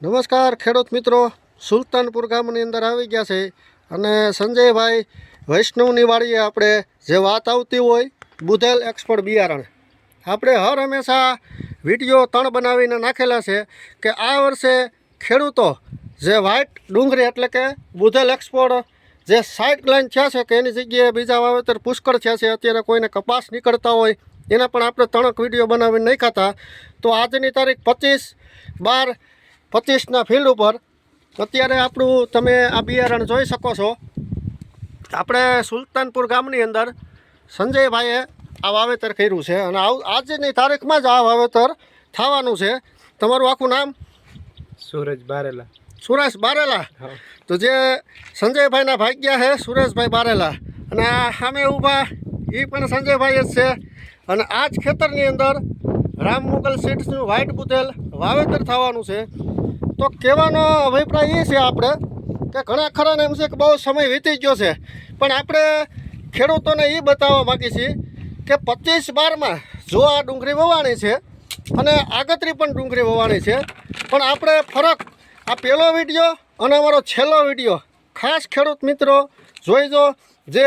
નમસ્કાર ખેડૂત મિત્રો. સુલતાનપુર ગામની અંદર આવી ગયા છે અને સંજયભાઈ વૈષ્ણવની વાડીએ આપણે જે વાત આવતી હોય, બુધેલ એક્સપોર્ટ બિયારણ. આપણે હર હંમેશા વીડિયો ત્રણ બનાવીને નાખેલા છે કે આ વર્ષે ખેડૂતો જે વ્હાઇટ ડુંગળી એટલે કે બુધેલ એક્સપોર્ટ જે સાઇડ લાઇન થયા છે કે એની જગ્યાએ બીજા વાવેતર પુષ્કળ થયા છે, અત્યારે કોઈને કપાસ નીકળતા હોય, એના પણ આપણે ત્રણક વીડિયો બનાવીને નાખ્યા હતા. તો આજની તારીખ પચીસ બાર પચીસના ફિલ્ડ ઉપર. અત્યારે આપણું તમે આ બિયારણ જોઈ શકો છો. આપણે સુલતાનપુર ગામની અંદર સંજયભાઈએ આ વાવેતર કર્યું છે. અને આજની તારીખમાં જ આ વાવેતર થવાનું છે. તમારું આખું નામ? સુરજ બારેલા. સુરેશ બારેલા. તો જે સંજયભાઈના ભાગ્યા છે સુરેશભાઈ બારેલા. અને આ સામે ઊભા એ પણ સંજયભાઈ જ છે. અને આ જ ખેતરની અંદર રામ મુગલ સીડ્સનું વ્હાઇટ બુધેલ વાવેતર થવાનું છે. તો કહેવાનો અભિપ્રાય એ છે આપણે કે ઘણા ખરાને એમ છે કે બહુ સમય વીતી ગયો છે. પણ આપણે ખેડૂતોને એ બતાવવા માગીએ છીએ કે પચીસ બારમાં જો આ ડુંગળી વવાણી છે અને આગતરી પણ ડુંગળી વવાણી છે, પણ આપણે ફરક આ પહેલો વીડિયો અને અમારો છેલ્લો વીડિયો ખાસ ખેડૂત મિત્રો જોઈજો, જે